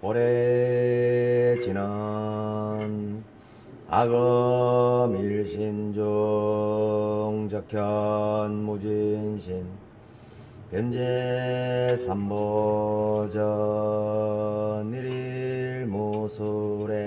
오래 지는 악음 일신중 적현 무진신 변제 삼보전 일일무술에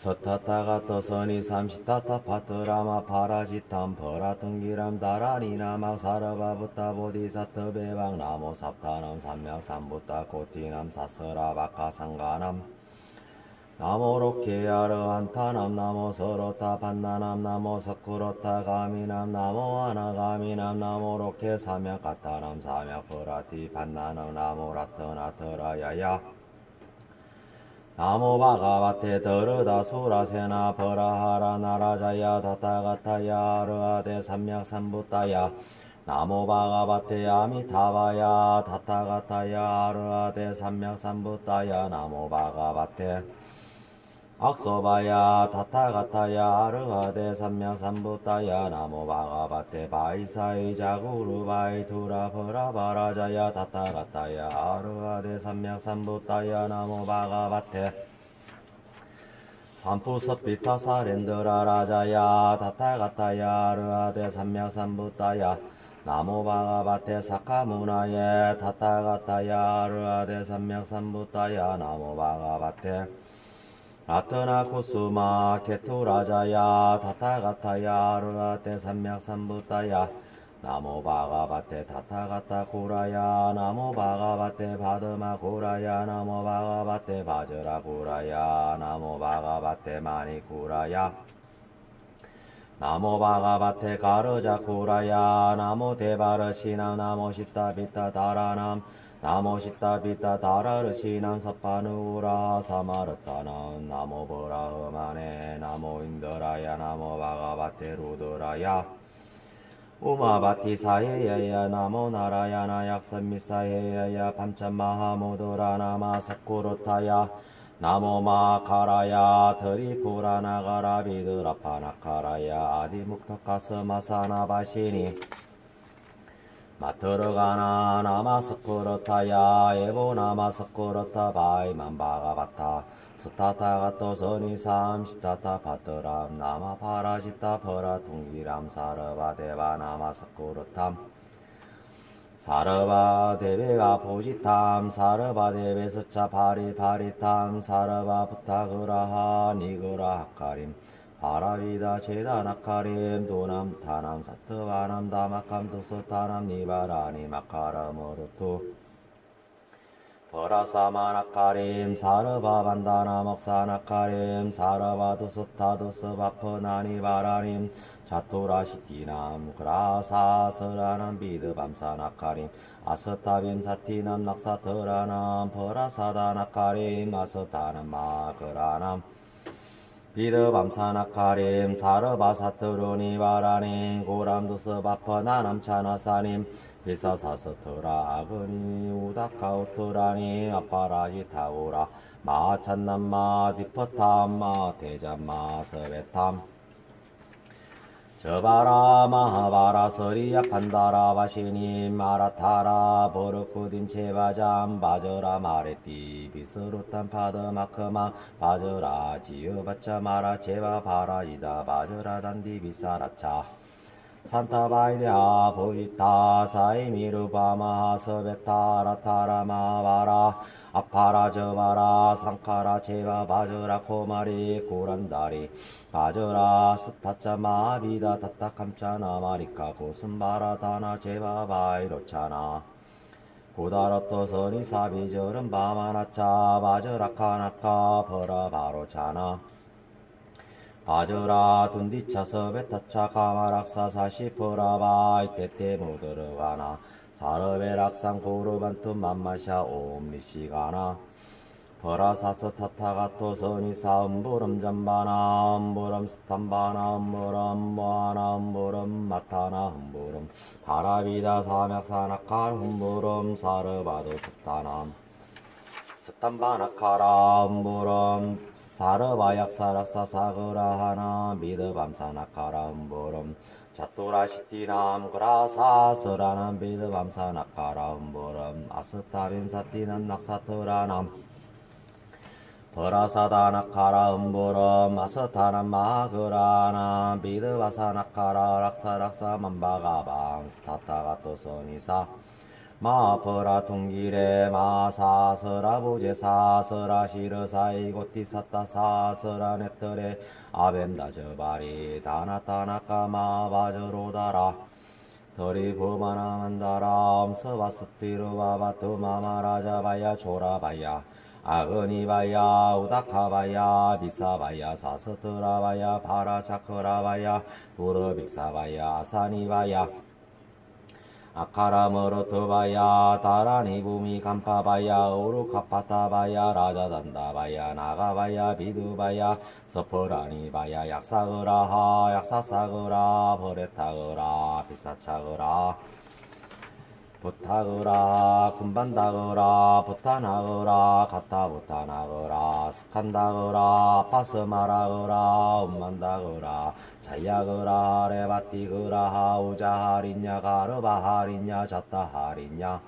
서타타가 떠서니 삼시타타 파트라마 파라지탐 버라통기람 다라니나마 사르바부타 보디사트 베방 나모 삽타남 삼명 삼부타 고티남 사스라 바카 상가남 나모 로 케아르 한타남 나모 서로타 반나남 나모 서쿠로타 가미남 나모 하나가미남 나모 로 케 삼약 가타남 삼약 버라티 반나남 나모 라트나트라야야 나모 바가바테 더르다 수라세나 버라하라 나라자야 다타가타야 르아데 삼약 삼부타야. 나모 바가바테 아미타바야 다타가타야 르아데 삼약 삼부타야. 나모 바가바테 악소바야 다타가타야 아르하데 삼명삼부타야 나모 바가바테 바이사이 자구르바이 투라 버라바라자야 다타가타야 아르하데 삼명삼부타야 나모 바가바테 삼푸섭비타 사렌드라 라자야 다타가타야 아르하데 삼명삼부타야 나모 바가바테 사카무나예 다타가타야 아르하데 삼명삼부타야 나모 바가바테 라트나 코스마 케투라자야 다타가타야 르라테 삼맥삼부타야 나모 바가바테 다타가타 고라야 나모 바가바테 바드마 고라야 나모 바가바테 바즈라 고라야 나모 바가바테 마니 고라야 나모 바가바테 가르자 고라야 나모 데바르 시남 나모 시타 비타 다라남 나모 시타 비타 다라르 시남 사파누라 사마르타남 나모 보라 흠하네 나모 인더라야 나모 바가바테 루드라야. 우마바티 사예야야 나모 나라야나 약선미사예야야 밤참마하모드라 나마 사쿠르타야. 나모 마카라야 드리푸라 나가라 비드라파나카라야 아디묵타카스마사나바시니 마트르가나 나마스쿠르타야 에보 나마스쿠르타 바이만 바가바타 스타타가 또서니 삼시타타 파트람. 나마 파라시타 퍼라. 둥기람 사르바 데바 나마스쿠르탐 사르바 데베가 포지탐. 사르바 데베스차 파리 파리탐. 사르바 부타그라하 니그라 하카림 파라비다 제다나카림 도남 타남 사트바남 다마캄 두스타남 니바라니 마카라모르투 버라사마나카림 사르바 반다나 먹사나카림 사르바 두스타 두스바퍼나니 바라님 자토라시티남 그라사스라남 비드밤사나카림 아스타빔 사티남 낙사트라남 버라사다나카림 아스타남 마그라남 비드밤사나카림 사르바사트루니 바라님 고람두스 바퍼나 남 차나사님 비사사스트라 아그니 우다카우트라니 아파라지타우라 마찬남마 디퍼탐마 대잠마 서베탐 저바라 마하바라 서리야 판다라 바시니 마라타라 버르쿠딤 체바잠 바저라 마레띠 비스루탄 파드 마크마 바저라 지으바차 마라 제바 바라이다 바저라 단디 비사라차 산타바이데아 보이타 사이미르바마 서베타 라타라마 바라 아파라 저바라 상카라 제바 바저라 코마리 고란다리 바저라 스타짜 마비다 타타캄차나 마리카 고순바라 다나 제바 바이로차나. 고다로토 서니 사비저른 바마나차 바저라카나카 버라 바로차나 바저라 둔디차서 베타차 가마락사 사시퍼라바 이때때 모드르가나. 사르베락상 고르반투 맘마샤 옴리시가나. 버라사스 타타가토 선이사 음부름 잠바나 음부름 스탄바나 음부름 모아나 음부름 마타나 음부름 바라비다 사맥사나칼 음부름 사르바도 스타남 스탄바나카라 음부름 사르바약사락사 사그라하나 미드밤사나카라 음부름. 자토라시티남 그라사스라남 미드밤사나카라 음부름. 아스타빈사티난 낙사트라남 버라사다나카라 음보럼 아스타나 마그라나 비드바사나카라. 락사락사 만바가방 스타타가토 소니사 마퍼라 퉁기레 마사스라 부제사스라 시르사이고티사타사스라 네트레 아벤다저바리 다나타나카 마바저로다라 더리 부바나만다라 엄서바스티르바바트 마마라자바야 조라바야. 아그니바야 우다카바야 비사바야 사스트라바야 바라차크라바야. 부르빅사바야 아사니바야 아카라머르트바야 다라니부미 간파바야 우루카파타바야 라자단다바야 나가바야 비두바야 서퍼라니바야 약사그라하 약사사그라 버레타그라 비사차그라 부타그라 군반다그라 부타나그라 가타부타나그라 스칸다그라 파스마라그라 um만다그라 자야그라 레바티그라 우자하리냐 가르바하리냐 자타하리냐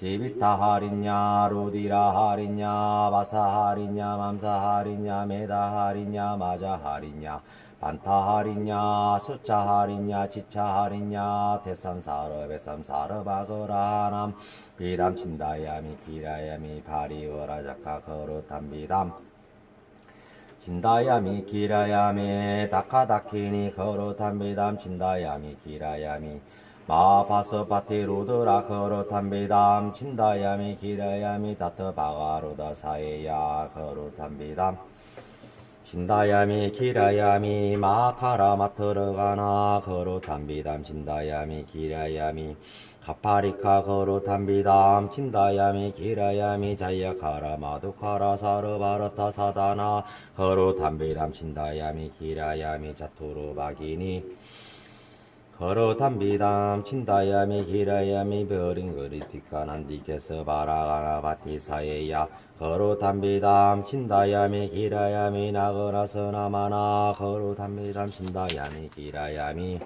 지비타하리냐 루디라하리냐 바사하리냐 맘사하리냐 메다하리냐 마자하리냐 반타하리냐 숫자하리냐 지차하리냐 대삼사르 베삼사르 바그라남 비담 친다야미 기라야미 바리워라자카 거루탐비담. 진다야미 기라야미 다카다키니 거루탐비담. 진다야미 기라야미 마파스 파티루드라 거루탐비담. 진다야미 기라야미 다트바가루다 사이야 거루탐비담 진다야미 기라야미 마카라 마트르가나 거루 담비담 진다야미 기라야미 카파리카 거루 담비담 진다야미 기라야미 자야카라 마두카라 사르바르타 사다나 거루 담비담 진다야미 기라야미 자투르 바기니 거로 담비담 친다야미 기라야미 버링거리 뒷가난디께서 바라가나 바티사예야 거로 담비담 친다야미 기라야미 나거라서 나마나 거로 담비담 친다야미 기라야미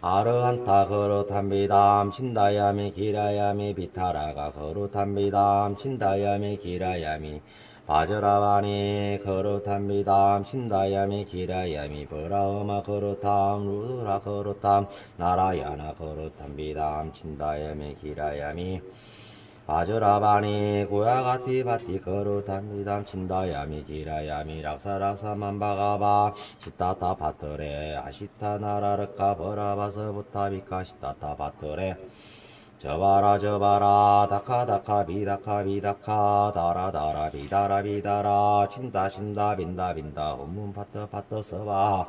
아르한타 거로 담비담 친다야미 기라야미 비타라가 거로 담비담 친다야미 기라야미 바저라바니 거루탐비담 신다야미 기라야미 브라우마 거루탐 루드라 거루탐 나라야나 거루탐비담 친다야미 기라야미. 바저라바니 고야가티 바티 거루탐비담 친다야미 기라야미 락사락사 만 바가바. 시타타 바트레 아시타 나라르카 버라바서 부타비카 시타타 바트레 저바라 저바라 다카 다카 비다카 비다카 다라 다라 비다라 비다라 친다 친다 빈다 빈다 홈문 파트 파트 서바.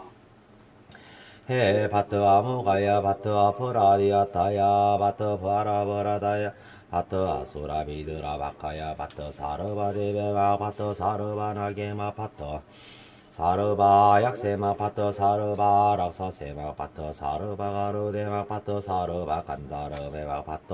해 파트 아무가야 파트 아프라디아 타야 파트 바라 버라다야. 파트 아수라 비드라 바카야 파트 사르바 데베마 파트 사르바 나게마 파트 사르바 약세마 파트 사르바 락사 세마 파트 사르바 가르데마 파트 사르바 간다르베마 파트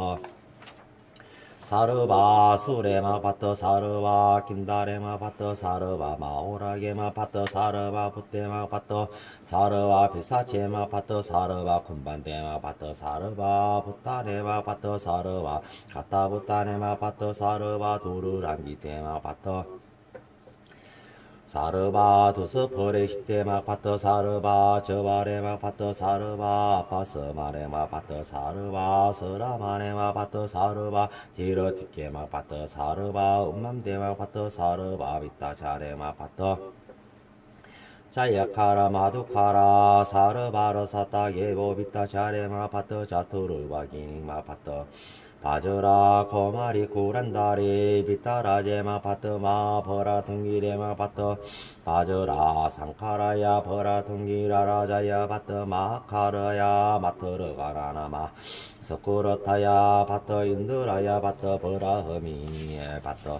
사르바 수레마 파트 사르바 긴다레마 파트 사르바 마오라게마 파트 사르바 부테마 파트 사르바 비사체마 파트 사르바 군반데마 파트 사르바 부타레마 파트 사르바 가타부타레마 파트 사르바 두루란기테마 파트 사르바 두스퍼레 히테마 파트 사르바 저바레마 파트 사르바 아파스마레마 파트 사르바 서라마레마 파트 사르바 디러티케마 파트 사르바 음맘데마 파트 사르바 비타자레마 파트 자야카라 마두카라 사르바르 사타 예보 비타 자레마 파트 자투르바 기닝마 파트 바저라 거마리 구란다리 비타라 제마 파트마 버라 퉁기레마 파트. 바저라 상카라야 버라 퉁기라라자야 파트마 카르야 마트르가라나마. 서쿠르타야 파트 인드라야 파트 버라 허미에 파트.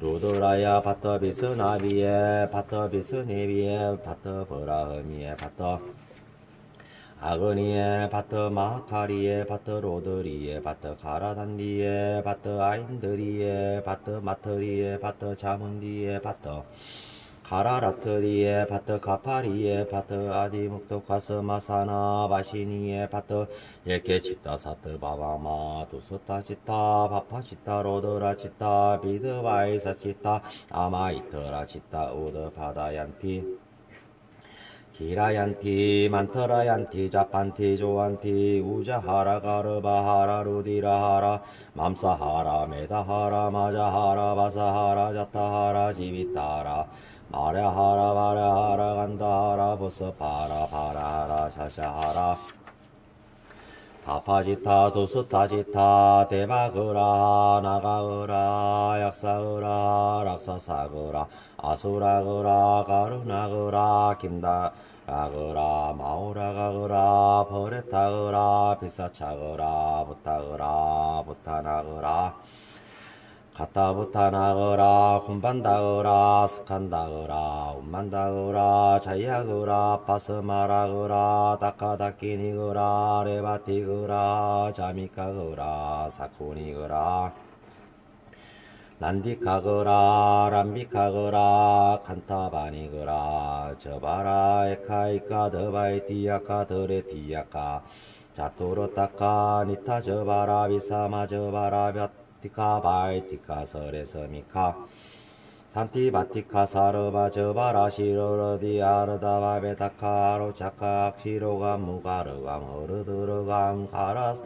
루드라야 바터 비스나비에 바터 비스네비에 바터 브라흐미에 바터 아그니에 바터 마카리에 바터 로드리에 바터 가라단디에 바터 아인드리에 바터 마트리에 바터 자문디에 바터 가라라트리에 바터 가파리에 바터 아디묵도 가스마사나 바시니에 바터 예케 치타 사트 바바마 두스타 치타 바파 치타 로드라 치타 비드바이사 치타 아마이트라 치타 우드 바다얀티 기라얀티 만트라얀티 자판티 조안티 우자하라 가르바하라 루디라하라 맘사하라 메다하라 마자하라 바사하라 자타하라 지비타라 마랴하라 마랴하라 간다하라 보스파라 파라하라 샤샤하라 다파지타 두스타지타 대마그라 나가으라 약사으라 락사사그라 아수라그라 가르나그라 김다 라그라 마우라가그라 버레타그라 비사차그라 부타그라 부타나그라 가타부타나그라 쿰반다그라 스칸다그라 운만다그라 자이아그라 파스마라그라 다카다키니그라 레바티그라 자미카그라 사쿠니그라. 난디카그라 람비카그라 칸타바니그라 저바라 에카이카 더바이티야카 더레티야카 자토로타카 니타 저바라 비사마 저바라 벼 티카 바이 티카 서레서미카. 산티 바티카 사르바 저바라 시로르디 아르다 바 베타카로 차카 시로감 무가르감 허르드르감 가라스.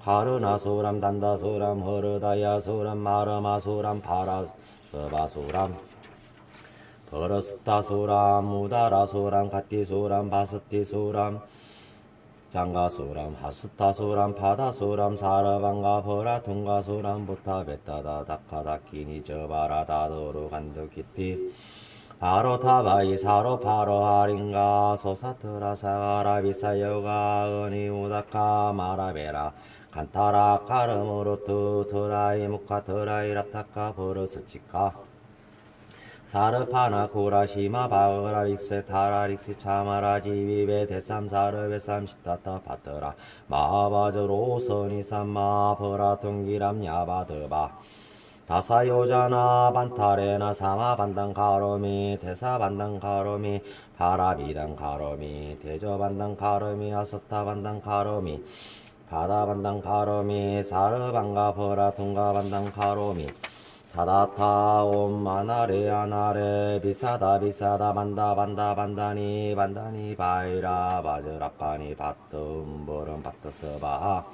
가르나 소람 단다 소람 허르다야 소람 마르마 소람 파라스바소람. 버러스타 소람 무다라 소람 가티 소람 바스티 소람 장가소람 하스타소람 바다소람 사르방가 버라퉁가소람 부타베타다 다카다키니 저바라다도르 간드키티 바로 타바이 사로 바로 하린가 소사트라 사가라 비사여가 은이 우다카 마라베라. 간타라 카르무르투 트라이 무카 트라이 라타카 버르스치카 사르파나 고라시마 바그라 릭세 타라 릭세 차마라 지비베 대삼 사르 베삼 시타타 파트라. 마바저로 버라 퉁기람 야바드바. 다사요자나 반타레나 사마 반당 가로미 대사 반당 가로미 바라비당 가로미 대저 반당 가로미 아스타 반당 가로미 바다 반당 가로미 사르 반가 버라 퉁가 반당 가로미 사다타 옴 아나레 비사다 비사다 반다 반다 반다니 반다니 바이라 바즈라카니 바뜸 버름 바트스바.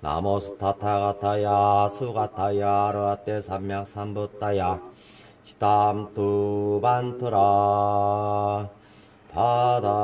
나모스타타가타야 수가타야 르아떼 삼맥 삼부타야. 시담투 반트라 바다스바